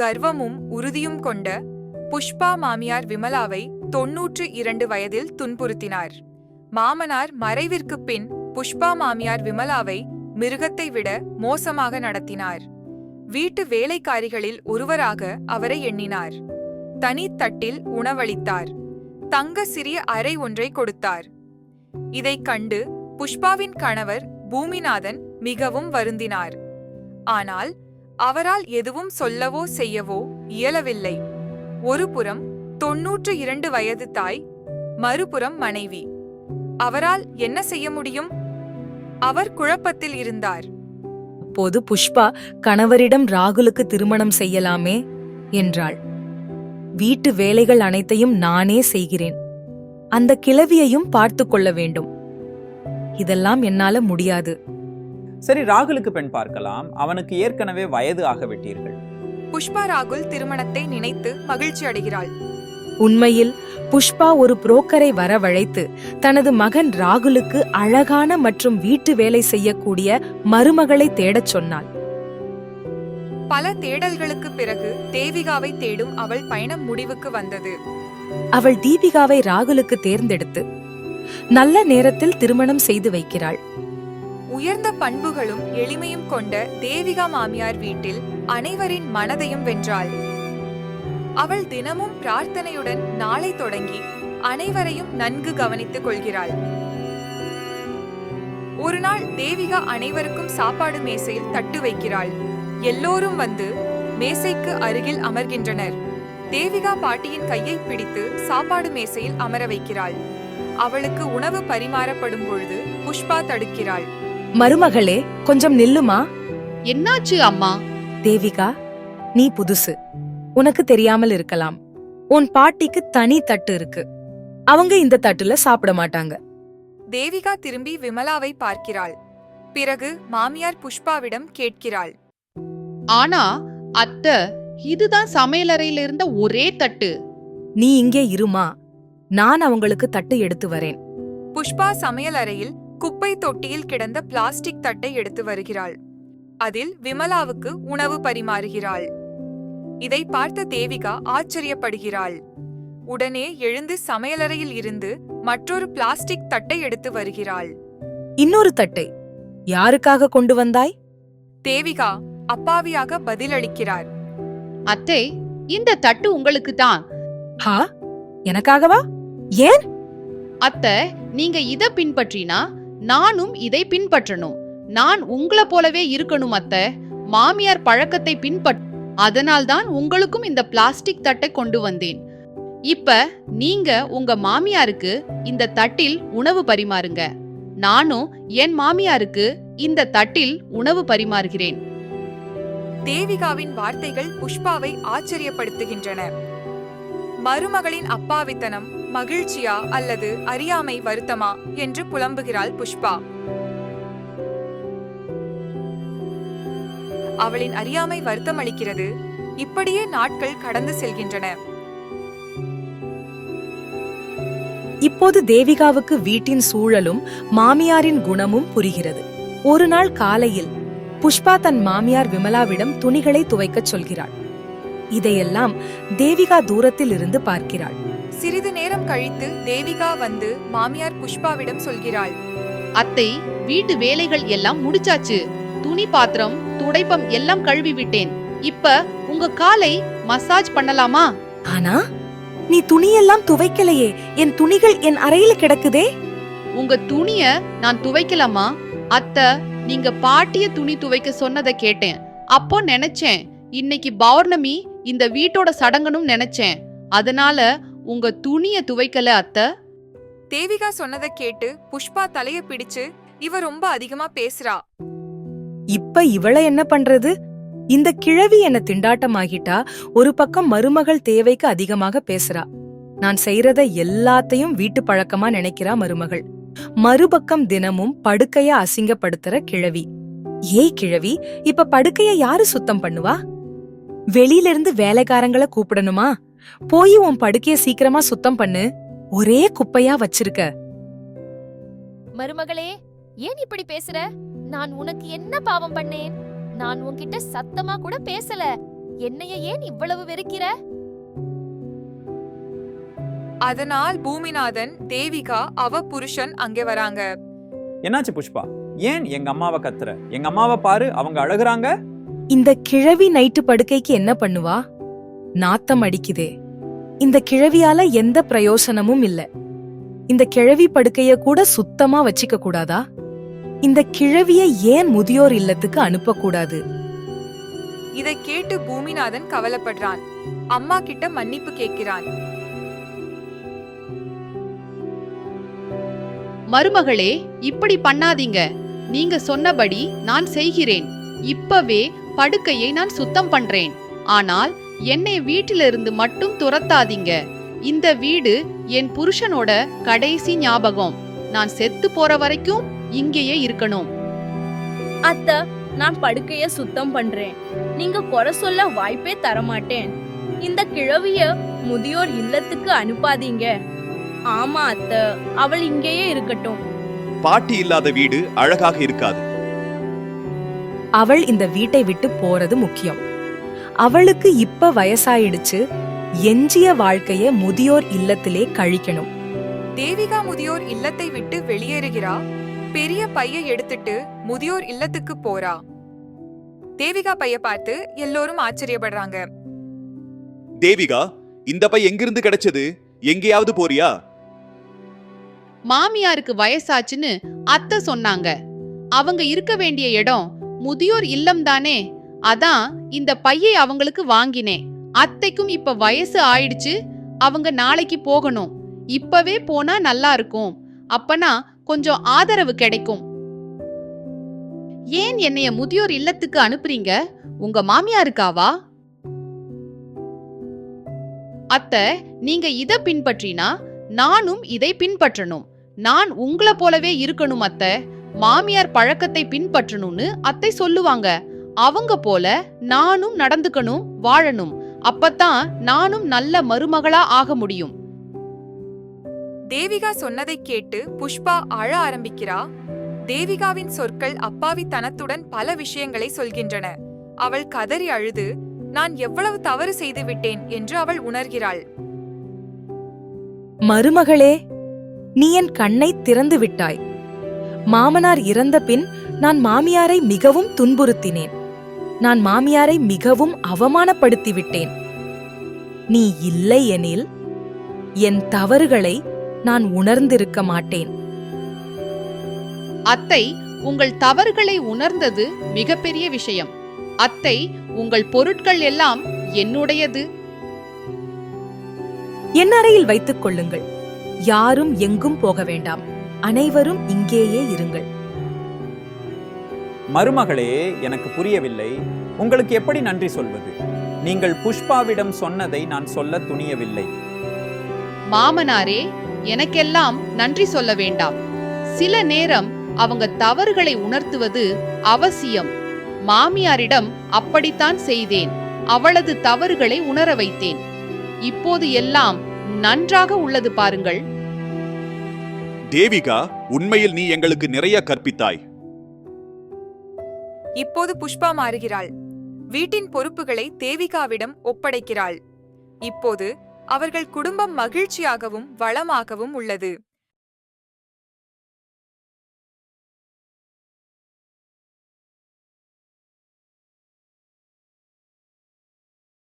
கர்வமும் உறுதியும் கொண்ட புஷ்பா மாமியார் விமலாவை தொன்னூற்று இரண்டு வயதில் துன்புறுத்தினார். மாமனார் மறைவிற்குப் பின் புஷ்பா மாமியார் விமலாவை மிருகத்தை விட மோசமாக நடத்தினார். வீட்டு வேலைக்காரிகளில் ஒருவராக அவரை எண்ணினார். தனி தட்டில் உணவளித்தார். தங்க சிறிய அறை ஒன்றை கொடுத்தார். இதைக் கண்டு புஷ்பாவின் கணவர் பூமிநாதன் மிகவும் வருந்தினார். ஆனால் அவரால் எதுவும் சொல்லவோ செய்யவோ இயலவில்லை. ஒருபுறம் தொன்னூற்று இரண்டு வயது தாய் மறுபுறம் மனைவி. அவரால் என்ன செய்ய முடியும்? அவர் குழப்பத்தில் இருந்தார். அப்போது புஷ்பா கணவரிடம் ராகுலுக்கு திருமணம் செய்யலாமே? என்றாள். வீட்டு வேலைகள் அனைத்தையும் நானே செய்கிறேன். அந்த கிளவியையும் பார்த்து கொள்ள வேண்டும். இதெல்லாம் என்னால முடியாது. சரி ராகுலுக்கு பெண் பார்க்கலாம். அவனுக்கு ஏற்கனவே வயது ஆகவிட்டீர்கள். புஷ்பா ராகுல் திருமணத்தை நினைத்து மகிழ்ச்சி அடைகிறாள். உண்மையில் புஷ்பா ஒரு புரோக்கரை வரவழைத்து தனது மகன் ராகுலுக்கு அழகான மற்றும் வீட்டு வேலை செய்யக்கூடிய மருமகளை தேடச் சொன்னாள். பல தேடல்களுக்கு பிறகு தேவிகாவை தேடும் அவள் பயணம் முடிவுக்கு வந்தது. அவள் தீபிகாவை ராகுலுக்கு தேர்ந்தெடுத்து நல்ல நேரத்தில் திருமணம் செய்து வைக்கிறாள். உயர்ந்த பண்புகளும் எளிமையும் கொண்ட தேவிகா மாமியார் வீட்டில் அனைவரின் மனதையும் வென்றாள். அவள் தினமும் பிரார்த்தனையுடன் நாளை தொடங்கி அனைவரையும் நன்கு கவனித்துக் கொள்கிறாள். ஒரு நாள் தேவிகா அனைவருக்கும் சாப்பாடு மேசையில் தட்டு வைக்கிறாள். எல்லோரும் வந்து மேசைக்கு அருகில் அமர்கின்றனர். தேவிகா பாட்டியின் கையை பிடித்து சாப்பாடு மேசையில் அமர வைக்கிறாள். அவளுக்கு உணவு பரிமாறப்படும் பொழுது புஷ்பா தடுக்கிறாள். மருமகளே கொஞ்சம் நில்லுமா? என்னாச்சு அம்மா? தேவிகா நீ புதுசு. உனக்கு தெரியாமல் இருக்கலாம். உன் பாட்டிக்கு தனி தட்டு இருக்கு. அவங்க இந்த தட்டுல சாப்பிட மாட்டாங்க. தேவிகா திரும்பி விமலாவை பார்க்கிறாள். பிறகு மாமியார் புஷ்பாவிடம் கேட்கிறாள். ஆனா அத்த இதுதான் சமையலறையில இருந்த ஒரே தட்டு. நீ இங்கே இருமா. நான் அவங்களுக்கு தட்டு எடுத்து வரேன். புஷ்பா சமையல் அறையில் குப்பை தொட்டியில் கிடந்த பிளாஸ்டிக் தட்டை எடுத்து வருகிறாள். அதில் விமலாவுக்கு உணவு பரிமாறுகிறாள். இதை பார்த்த தேவிகா ஆச்சரியப்படுகிறாள். உடனே எழுந்து சமையலறையில் இருந்து மற்றொரு பிளாஸ்டிக் தட்டை எடுத்து வருகிறாள். இன்னொரு தட்டை. யாருக்காக கொண்டு வந்தாய்? தேவிகா அப்பாவியாக பதிலளிக்கிறார். அத்தை இந்த தட்டு உங்களுக்கு தான். ஹா எனக்காகவா? ஏன்? அத்த நீங்க இத பின்பற்றினா நானும் இதை பின்பற்றணும். நான் உங்களை போலவே இருக்கணும் அத்த. மாமியார் பழக்கத்தை பின்பற்ற அதனால்தான் உங்களுக்கும் இந்த பிளாஸ்டிக் தட்டை கொண்டு வந்தேன். இப்ப நீங்க உங்க மாமியாருக்கு இந்த தட்டில் உணவு பரிமாறுங்க. நானும் என் மாமியாருக்கு இந்த தட்டில் உணவு பரிமாறுகிறேன். தேவிகாவின் வார்த்தைகள் புஷ்பாவை ஆச்சரியப்படுத்துகின்றன. மருமகளின் அப்பாவித்தனம் மகிழ்ச்சியா அல்லது அறியாமை வருத்தமா என்று புலம்புகிறாள் புஷ்பா. அவளின் அறியாமை வருத்தம் அளிக்கிறது. இப்படியே நாட்கள் கடந்து செல்கின்றன. இப்போது தேவிகாவுக்கு வீட்டின் சூழலும் மாமியாரின் குணமும் புரிகிறது. ஒரு நாள் காலையில் புஷ்பா தன் மாமியார் விமலாவிடம் துணிகளை துவைக்கச் சொல்கிறாள். இதையெல்லாம் தேவிகா தூரத்தில் இருந்து பார்க்கிறாள். சிறிது நேரம் கழித்து தேவிகா வந்து மாமியார் புஷ்பாவிடம் சொல்கிறாள் அத்தை வீட்டு வேலைகள் எல்லாம் முடிச்சாச்சு. துணி பாத்திரம் துடைப்பம் எல்லாம் கழுவி விட்டேன். இப்ப உங்க காலை மசாஜ் பண்ணலாமா? ஆனா நீ துணியெல்லாம் துவைக்கலையே. என் துணிகள் என் அறையில கிடக்குதே. உங்க துணிய நான் துவைக்கலாமா? அத்த நீங்க பாட்டிய துணி துவைக்க சொன்னதை கேட்டேன். அப்போ நினைச்சேன். இன்னைக்கு பௌர்ணமி இந்த வீட்டோட சடங்கனும் நினைச்சேன். அதனால உங்க துணிய துவைக்கல அத்த? தேவிகா சொன்னதை கேட்டு புஷ்பா தலைய பிடிச்சு இவ ரொம்ப அதிகமா பேசுறா. இப்ப இவள என்ன பண்றது? இந்த கிழவி என்ன திண்டாட்டமாகிட்டா? ஒரு பக்கம் மருமகள் தேவைக்கு அதிகமாக பேசுறா. நான் செய்யறத எல்லாத்தையும் வீட்டு பழக்கமா நினைக்கிறா மருமகள். மறுபக்கம் தினமும் படுக்கைய அசிங்கப்படுத்துற கிழவி. ஏய் கிழவி இப்ப படுக்கைய யாரு சுத்தம் பண்ணுவா? வெளியில இருந்து வேலைக்காரங்கள கூப்பிடணுமா? போய் உன் படுக்கைய சீக்கிரமா சுத்தம் பண்ணு. ஒரே குப்பையா வச்சிருக்க. மருமகளே ஏன் இப்படி பேசுற? நான் உனக்கு என்ன பாவம் பண்ணேன்? நான் உன்கிட்ட சத்தமா கூட பேசல. என்னைய ஏன் இவ்வளவு வெறுக்கிற? அதனால் பூமிநாதன் தேவிகா அவ புருஷன் அங்கே வராங்க. என்னாச்சு புஷ்பா? ஏன் எங்க அம்மாவை கத்துற? எங்க அம்மாவை பாரு அவங்க அழுகுறாங்க. இந்த கிழவி நைட்டு படுக்கைக்கு என்ன பண்ணுவா? நாத்தம் அடிக்குதே இந்த கிழவியால எந்த பிரயோசனமும் இல்ல. இந்த கிழவி படுக்கைய கூட சுத்தமா வச்சிக்க கூடாதா? இந்த கிழவிய ஏன் முதியோர் இல்லத்துக்கு அனுப்ப கூடாது இதை கேட்டு பூமிநாதன் கவலைப்படுறான். அம்மா கிட்ட மன்னிப்பு கேட்கிறான். மருமகளே இப்படி பண்ணாதீங்க. நீங்க சொன்னபடி நான் செய்கிறேன். இப்பவே படுக்கையை நான் சுத்தம் பண்றேன். ஆனால் என்னை வீட்டிலிருந்து மட்டும் துரத்தாதீங்க. இந்த வீடு என் புருஷனோட கடைசி ஞாபகம். நான் செத்து போற வரைக்கும் இங்கேயே இருக்கணும். அத்த நான் படுக்கைய சுத்தம் பண்றேன். நீங்க குறை சொல்ல வாய்ப்பே தரமாட்டேன். இந்த கிழவிய முதியோர் இல்லத்துக்கு அனுப்பாதீங்க. ஆமா அத்த அவள் இங்கேயே இருக்கட்டும். பாட்டி இல்லாத வீடு அழகாக இருக்காது. அவள் இந்த வீட்டை விட்டு போறது முக்கியம். அவளுக்கு இப்ப வயசாயிடுச்சு. எஞ்சிய வாழ்க்கைய முதியோர் இல்லத்திலே கழிக்கணும். தேவிகா முதியோர் இல்லத்தை விட்டு வெளியேறுகிறா. பெரிய பைய எடுத்துட்டு முதியோர் இல்லத்துக்கு போறா. தேவிகா பைய பார்த்து எல்லோரும் ஆச்சரியப்படுறாங்க. தேவிகா இந்த பை எங்கிருந்து கிடைச்சது? எங்கேயாவது போறியா? மாமியாருக்கு வயசாச்சுன்னு அத்தை சொன்னாங்க. அவங்க இருக்க வேண்டிய இடம் முதியோர் இல்லம் தானே அதான் இந்த பையை அவங்களுக்கு வாங்கினேன். அத்தைக்கும் இப்ப வயசு ஆயிடுச்சு. அவங்க நாளைக்கு போகணும். இப்பவே போனா நல்லா இருக்கும். அப்பனா கொஞ்சம் ஆதரவு கிடைக்கும். ஏன் என்னைய முதியோர் இல்லத்துக்கு அனுப்புறீங்க? உங்க மாமியாருக்காவா அத்தை நீங்க இத பின்பற்றினா நானும் இதை பின்பற்றணும். நான் உங்களை போலவே இருக்கணும் அத்தை. மாமியார் பழக்கத்தை பின்பற்றணும்னு அத்தை சொல்லுவாங்க. அவங்க போல நானும் நடந்துக்கணும் வாழணும். அப்பதான் நானும் நல்ல மருமகளா ஆக முடியும். தேவிகா சொன்னதை கேட்டு புஷ்பா அழ ஆரம்பிக்கிறா. தேவிகாவின் சொற்கள் அப்பாவித்தனத்துடன் பல விஷயங்களை சொல்கின்றன. அவள் கதறி அழுது நான் எவ்வளவு தவறு செய்து விட்டேன் என்று அவள் உணர்கிறாள். மருமகளே நீ என் கண்ணை திறந்து விட்டாய். மாமனார் இறந்த பின் நான் மாமியாரை மிகவும் துன்புறுத்தினேன். நான் மாமியாரை மிகவும் அவமானப்படுத்தி விட்டேன் நீ இல்லை எனில் என் தவறுகளை நான் உணர்ந்திருக்க மாட்டேன். அத்தை உங்கள் தவறுகளை உணர்ந்தது மிகப்பெரிய விஷயம். அத்தை உங்கள் பொருட்கள் எல்லாம் என்னுடையது. என் அறையில் வைத்துக் கொள்ளுங்கள். யாரும் எங்கும் போக வேண்டாம். அனைவரும் இங்கேயே இருங்கள். மருமகளே எனக்கு புரியவில்லை. உங்களுக்கு எப்படி நன்றி சொல்வது? நீங்கள் புஷ்பாவிடம் சொன்னதை நான் சொல்ல துணியவில்லை. மாமனாரே எனக்கெல்லாம் நன்றி சொல்ல வேண்டாம். சில நேரம் அவங்க தவறுகளை உணர்த்துவது அவசியம். மாமியாரிடம் அப்படித்தான் செய்தேன். அவளது தவறுகளை உணர வைத்தேன். இப்போது எல்லாம் நன்றாக உள்ளது பாருங்கள். தேவிகா உண்மையில் நீ எங்களுக்கு நிறைய கற்பித்தாய். இப்போது புஷ்பா மாறுகிறாள். வீட்டின் பொறுப்புகளை தேவிகாவிடம் ஒப்படைக்கிறாள். இப்போது அவர்கள் குடும்பம் மகிழ்ச்சியாகவும் வளமாகவும் உள்ளது.